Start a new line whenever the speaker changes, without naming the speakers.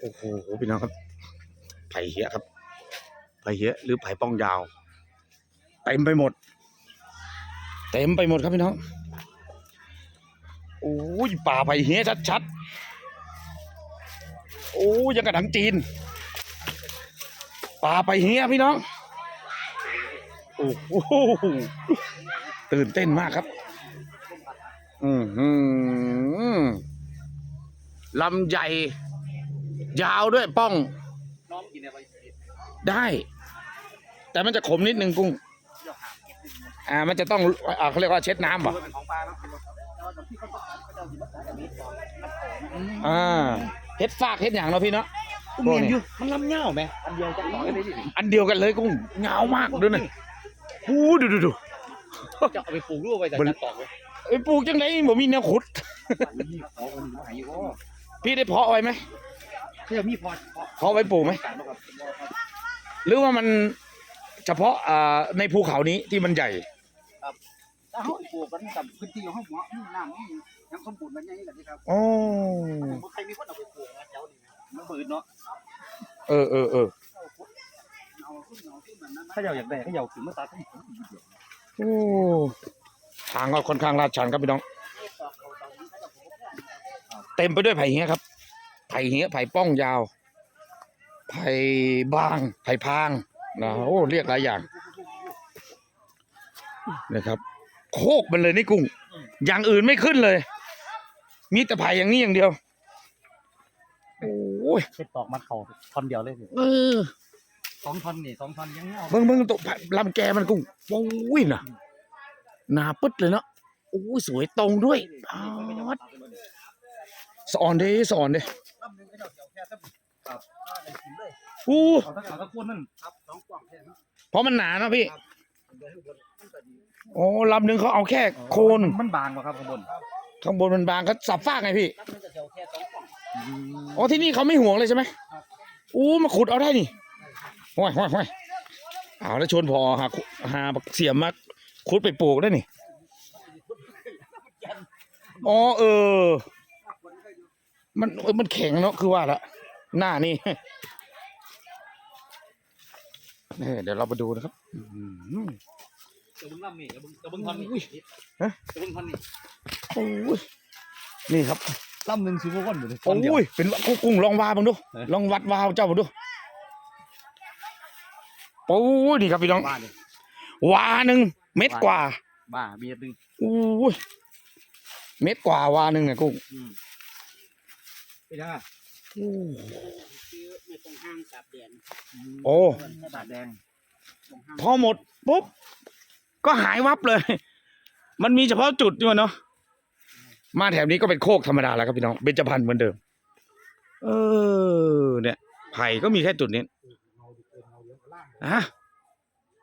โอ้โหพี่น้องครับ ไผ่เหี้ยครับ ไผ่เหี้ยหรือไผ่ป้องยาว เต็มไปหมด เต็มไปหมดครับพี่น้อง โอ้ยป่าไผ่เหี้ยชัดๆ โอ้ยยังกระดังจีน ป่าไผ่เหี้ยพี่น้อง โอ้โห ตื่นเต้นมากครับ อือหือลำใหญ่ ยาวด้วยป้อง
น้องกินอะไร
ได้ แต่มันจะขมนิดนึงกุ้ง อ่า มันจะต้องอ่าเขาเรียกว่าเช็ดน้ำป่ะ
เป็นของปลาเนาะแล้วที่เขาต้องการเขาจะอยู่ภาษาแบบนี้ก่อนมันโผล่
อ่าเฮ็ดฟากเฮ็ดอย่างเนาะพี่เนาะ
เมียนอยู่มันลำเง่าไหมอันเดียวจะต่อกันได้ดิ
อันเดียวกันเลยกุ้งเงามากดูหน่อยโอ้ดูดูดู
จะเอาไปปลูกรูปไปแต่จะต่อไว้
ไอ้ปลูกจังไดบ่มีแนวขุด
นี่ขอคนมาหายโอ้
พี่ได้เพาะไว้ไหม
เพื่อมีพอพอ
เพาะไว้ปลูกไหม
การนะครับ
หรือว่ามันเฉพาะอ่าในภูเขานี้ที่มันใหญ่
ถ้าเขาปลูกกันกับพื้นที่ของหัวน้ำนี่ยังสมบูรณ์มันยังนี่แหละครับ
โอ้
ใครมีคนเอาไปปลูกนะเจ้านี่มันบืนเนาะ
เออเออเออ
เอาขึ้นเอาขึ้นแบบนั้นถ้าอยากได้ก็อยากถึงมาตัดให้ผม
โอ้ทางก็ค่อนข้างลาดชันครับพี่น้อง เต็มไปด้วยไผ่เหี้ยครับไผ่เหี้ยไผ่ป้องยาว ไผ่บางไผ่พางนะโอ้เรียกหลายอย่างนะครับ โคกมันเลยนี่กุ้ง อย่างอื่นไม่ขึ้นเลย มีแต่ไผ่อย่างนี้อย่างเดียวโอ้ย
เป็นตอกมัดเข่าท่อนเดียวเลย
เออ
สองท่อนนี่สองท่อนยังเงา
เบิ่งเบิ่งตัวลำแกมันกุ้งโอ้ยน่ะหนาปึ๊ดเลยเนาะโอ้ยสวยตรงด้วยพาดสอนเด้สอนเด้
ค่สักครับได้กินเลย
อู้
เอาตะกร้าตะกุ้นนั่นครับสองกล่องแค่นั้น
เพราะมันหนาเนาะพี่
เดี๋ยวให้บนมันจะดี
โอ้ลำหนึ่งเขาเอาแค่โคน
มันบางป่ะครับข้างบน
ข้างบนมันบางเขาสับฟากไงพี่
ลำนึงจะเดียวแค่สองกล่อง
อ๋อที่นี่เขาไม่ห่วงเลยใช่ไหมอู้มาขุดเอาได้นี่ห้อยห้อยห้อยเอาแล้วชวนพอหาหาเสียมมาขุดไปปลูกได้นี่อ๋อเออ มันเออมันแข็งเนาะคือว่าละ หน้านี่นี่เดี๋ยวเราไปดูนะครับอื้อหือ
จะบึ้งลำนี่จะบึ้งจะบึ้งท่อนนี่
อุ้ยฮะ
จะบึ้งท่อนนี่
โอ้ยนี่ครับ
ลำหนึ่งซื้อพวกคนอยู่เลย
โอ้ยเป็นกุ้งกุ้งลองวาบังดู
เอ๊ะ
ลองวัดวาวเจ้าบังดูโอ้ยนี่ครับพี่น้อง
บ้าเลยวา
หนึ่งเม็ดกว่า
บ้าเบียดหนึ่ง
โอ้ยเม็ดกว่าวาหนึ่งเนี่ยกุ้ง
อืมไม่ได้
ซื้อในตรงห้างสาบแดน
โอ้
ตาแดง
ตรงห้าง
พอหมดปุ๊บก็หายวับเลย มันมีเฉพาะจุดนี่วะเนาะมาแถบนี้ก็เป็นโคกธรรมดาแล้วครับพี่น้องเบญจพรรณเหมือนเดิม เออ เนี่ยไผ่ก็มีแค่จุดนี้นะ